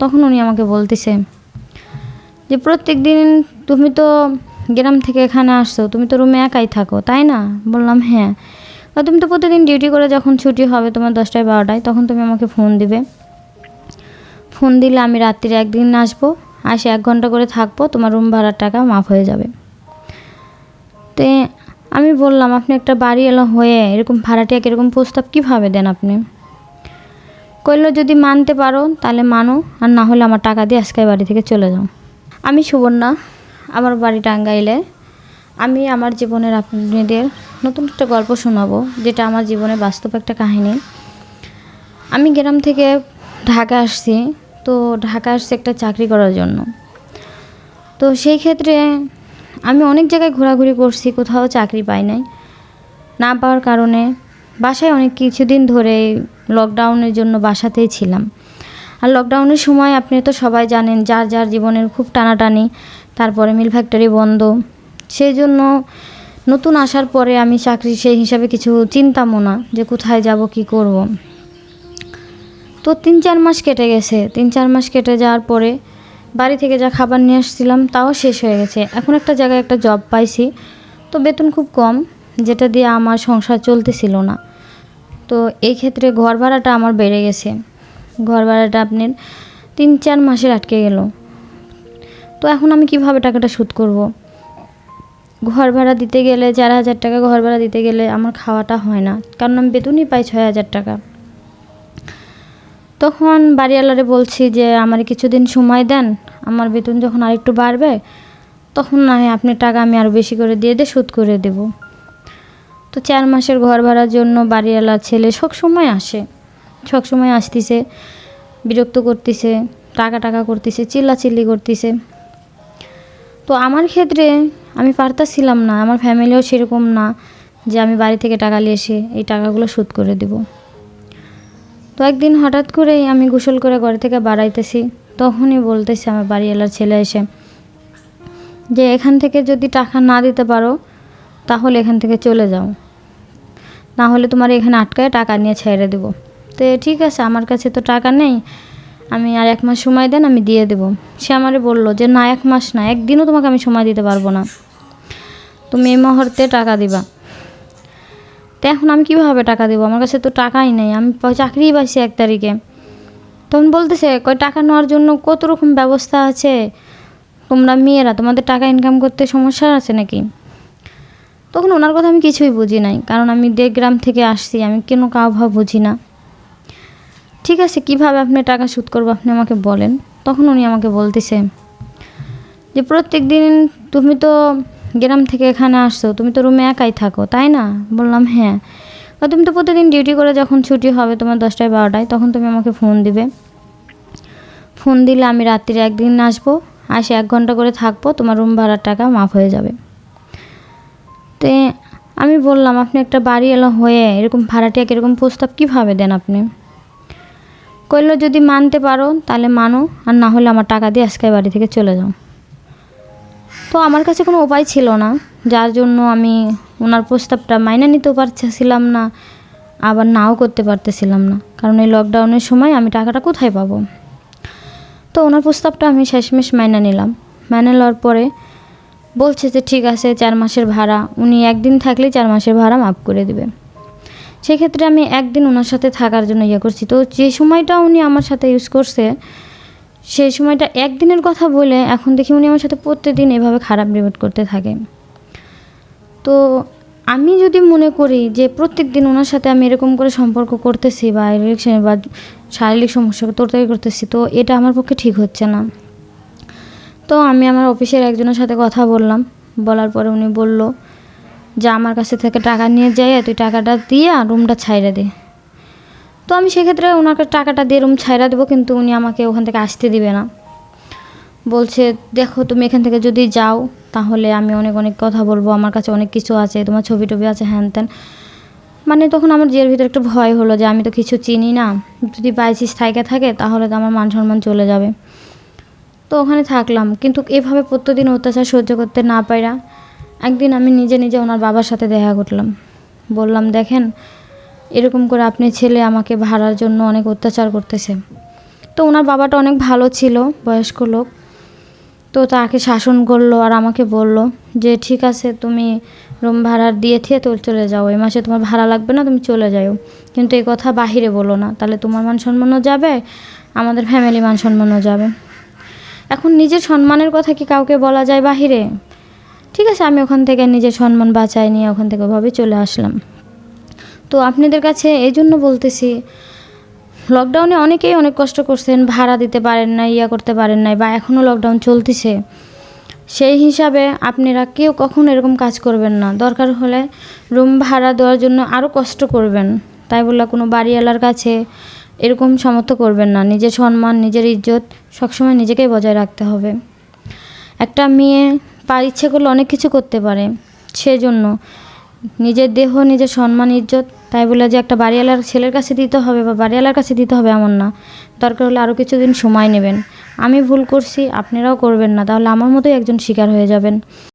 তখন উনি আমাকে বলতেছে যে, প্রত্যেক দিন তুমি তো গ্রাম থেকে এখানে আসছো, তুমি তো রুমে একাই থাকো, তাই না? বললাম হ্যাঁ। তুমি তো প্রতিদিন ডিউটি করে যখন ছুটি হবে তোমার দশটায়, বারোটায়, তখন তুমি আমাকে ফোন দিবে। ফোন দিলে আমি রাত্রিরে একদিন আসব, আসে এক ঘণ্টা করে থাকব, তোমার রুম ভাড়ার টাকা মাফ হয়ে যাবে। তো আমি বললাম, আপনি একটা বাড়ি এলো হয়ে এরকম ভাড়াটিয়া এরকম প্রস্তাব কীভাবে দেন আপনি? কইলো, যদি মানতে পারো, তাহলে মানো, আর না হলে আমার টাকা দিয়ে আজকে বাড়ি থেকে চলে যাও। আমি সুবর্ণা, আমার বাড়ি টাঙ্গাইলে। আমি আমার জীবনের আপনাদের নতুন একটা গল্প শোনাবো, যেটা আমার জীবনে বাস্তব একটা কাহিনী। আমি গ্রাম থেকে ঢাকা আসছি, তো ঢাকা আসছি একটা চাকরি করার জন্য। তো সেই ক্ষেত্রে আমি অনেক জায়গায় ঘোরাঘুরি করছি, কোথাও চাকরি পাই নাই। না পাওয়ার কারণে বাসায় অনেক কিছুদিন ধরে লকডাউনের জন্য বাসাতেই ছিলাম। আর লকডাউনের সময় আপনি তো সবাই জানেন, যার যার জীবনের খুব টানাটানি, তারপরে মিল ফ্যাক্টরি বন্ধ। সেই জন্য নতুন আসার পরে আমি চাকরি সেই হিসাবে কিছু চিন্তামও না যে কোথায় যাব, কি করব। তো তিন চার মাস কেটে গেছে। তিন চার মাস কেটে যাওয়ার পরে বাড়ি থেকে যা খাবার নিয়ে আসছিলাম, তাও শেষ হয়ে গেছে। এখন একটা জায়গায় একটা জব পাইছি। তো বেতন খুব কম, যেটা দিয়ে আমার সংসার চলতেছিল না। তো এই ক্ষেত্রে ঘর ভাড়াটা আমার বেড়ে গেছে। ঘর ভাড়াটা আপনার তিন, চার মাসের আটকে গেল। তো এখন আমি কীভাবে টাকাটা শোধ করব। ঘর ভাড়া দিতে গেলে চার হাজার টাকা, ঘর ভাড়া দিতে গেলে আমার খাওয়াটা হয় না। কারণ আমি বেতনই পাই ছয় হাজার টাকা। তখন বাড়িওয়ালারে বলছি যে, আমার কিছুদিন সময় দেন, আমার বেতন যখন আরেকটু বাড়বে, তখন না হয় আপনি টাকা আমি আরও বেশি করে দিয়ে দিয়ে শোধ করে দেব। তো চার মাসের ঘর ভাড়ার জন্য বাড়িওয়ালার ছেলে সব সময় আসে। সব সময় আসতিছে, বিরক্ত করতেছে, টাকা টাকা করতেছে, চিল্লাচিল্লি করতেছে। তো আমার ক্ষেত্রে আমি পারতাছিলাম না, আমার ফ্যামিলিও সেরকম না যে আমি বাড়ি থেকে টাকা নিয়ে এসে এই টাকাগুলো শোধ করে দেব। তো একদিন হঠাৎ করেই আমি গোসল করে ঘর থেকে বাড়াইতেছি তখনই বলতেছে আমার বাড়িওয়ালার ছেলে এসে যে এখান থেকে যদি টাকা না দিতে পারো তাহলে এখান থেকে চলে যাও। না হলে তোমার এখানে আটকায় টাকা নিয়ে ছেড়ে দেবো। তো ঠিক আছে, আমার কাছে তো টাকা নেই। আমি আর এক মাস সময় দেন, আমি দিয়ে দেবো। সে আমারে বলল যে, না, এক মাস না, একদিনও তোমাকে আমি সময় দিতে পারব না। তুমি এই মুহূর্তে টাকা দিবা। তো এখন আমি কীভাবে টাকা দেবো? আমার কাছে তো টাকাই নেই। আমি চাকরিই পাইছি এক তারিখে। তখন বলতেছে, কয়, টাকা নেওয়ার জন্য কত রকম ব্যবস্থা আছে? তোমরা মেয়েরা, তোমাদের টাকা ইনকাম করতে সমস্যা আছে নাকি? তখন ওনার কথা আমি কিছুই বুঝি নাই। কারণ আমি গ্রাম থেকে আসছি, আমি কেন কাউভাব বুঝি না। ঠিক আছে, কীভাবে আপনি টাকা শোধ করব আপনি আমাকে বলেন। তখন উনি আমাকে বলতেছে যে, প্রত্যেক দিন তুমি তো গ্রাম থেকে এখানে আসছো, তুমি তো রুমে একাই থাকো, তাই না? বললাম হ্যাঁ। তুমি তো প্রতিদিন ডিউটি করে যখন ছুটি হবে তোমার দশটায় বারোটায়, তখন তুমি আমাকে ফোন দিবে। ফোন দিলে আমি রাত্রিরে একদিন আসব, আসে এক ঘণ্টা করে থাকব, তোমার রুম ভাড়ার টাকা মাফ হয়ে যাবে। তো আমি বললাম, আপনি একটা বাড়ি এলো হয়ে এরকম ভাড়াটিয়া এরকম প্রস্তাব কীভাবে দেন আপনি? কইলো, যদি মানতে পারো, তাহলে মানো, আর না হলে আমার টাকা দিয়ে আজকে বাড়ি থেকে চলে যাও। তো আমার কাছে কোনো উপায় ছিল না, যার জন্য আমি ওনার প্রস্তাবটা মাইনে নিতেও পারছিলাম না, আবার নাও করতে পারতেছিলাম না, কারণ এই লকডাউনের সময় আমি টাকাটা কোথায় পাবো? তো ওনার প্রস্তাবটা আমি শেষমেশ মাইনে নিলাম। মাইনে নেওয়ার পরে বলছে যে, ঠিক আছে, চার মাসের ভাড়া। উনি একদিন থাকলেই চার মাসের ভাড়া মাফ করে দেবে। সেক্ষেত্রে আমি একদিন ওনার সাথে থাকার জন্য ইয়ে করছি। তো যে সময়টা উনি আমার সাথে ইউজ করছে সেই সময়টা একদিনের কথা বলে এখন দেখি উনি আমার সাথে প্রত্যেকদিন এভাবে খারাপ বিহেভ করতে থাকে। তো আমি যদি মনে করি যে প্রত্যেক দিন ওনার সাথে আমি এরকম করে সম্পর্ক করতেছি বা ইলেকশন বা শারীরিক সমস্যা তোরতারি করতেছি, তো এটা আমার পক্ষে ঠিক হচ্ছে না। তো আমি আমার অফিসের একজনের সাথে কথা বললাম। বলার পরে উনি বলল যে, আমার কাছে থেকে টাকা নিয়ে যাই তুই টাকাটা দিয়ে রুমটা ছাইড়া দে। তো আমি সেক্ষেত্রে ওনাকে টাকাটা দিয়ে রুম ছাইড়া দেবো, কিন্তু উনি আমাকে ওখান থেকে আসতে দিবে না। বলছে, দেখো, তুমি এখান থেকে যদি যাও, তাহলে আমি অনেক অনেক কথা বলব। আমার কাছে অনেক কিছু আছে, তোমার ছবি টবি আছে হ্যান ত্যান মানে তখন আমার জিয়ের ভিতরে একটু ভয় হলো যে, আমি তো কিছু চিনি না। যদি বাইচিস থাইকে থাকে, তাহলে তো আমার মান সম্মান চলে যাবে। তো ওখানে থাকলাম। কিন্তু এভাবে প্রত্যেকদিন অত্যাচার সহ্য করতে না পারা একদিন আমি নিজে নিজে ওনার বাবার সাথে দেখা করলাম। বললাম, দেখেন, এরকম করে আপনি ছেলে আমাকে ভাড়ার জন্য অনেক অত্যাচার করতেছে। তো তো ওনার বাবাটা অনেক ভালো ছিল, বয়স্ক লোক। তো তাকে শাসন করল আর আমাকে বলল যে, ঠিক আছে, তুমি রুম ভাড়া দিয়ে থিয়ে তো চলে যাও। এই মাসে তোমার ভাড়া লাগবে না, তুমি চলে যাও। কিন্তু এই কথা বাহিরে বলো না। তাহলে তোমার মান সম্মানও যাবে, আমাদের ফ্যামিলি মান সম্মানও যাবে। এখন নিজের সম্মানের কথা কি কাউকে বলা যায় বাহিরে? ঠিক আছে, আমি ওখান থেকে নিজের সম্মান বাঁচাই নিয়ে ওখান থেকে ওভাবে চলে আসলাম। তো আপনাদের কাছে এই জন্য বলতেছি লকডাউনে অনেকেই অনেক কষ্ট করছেন, ভাড়া দিতে পারেন না ইয়া করতে পারেন নাই, বা এখনও লকডাউন চলতেছে। সেই হিসাবে আপনারা কেউ কখন এরকম কাজ করবেন না। দরকার হলে রুম ভাড়া দেওয়ার জন্য আরও কষ্ট করবেন। তাই বলে কোনো বাড়িওয়ালার কাছে এরকম সমর্থ করবেন না। নিজের সম্মান, নিজের ইজ্জত সবসময় নিজেকেই বজায় রাখতে হবে। একটা মেয়ে পার ইচ্ছে করলে অনেক কিছু করতে পারে। সেজন্য নিজের দেহ, নিজের সম্মান, ইজ্জত, তাই বলে যে একটা বাড়িওয়ালার ছেলের কাছে দিতে হবে বা বাড়িওয়ালার কাছে দিতে হবে এমন না। দরকার হলে আরও কিছুদিন সময় নেবেন। আমি ভুল করছি, আপনারাও করবেন না। তাহলে আমার মতোই একজন শিকার হয়ে যাবেন।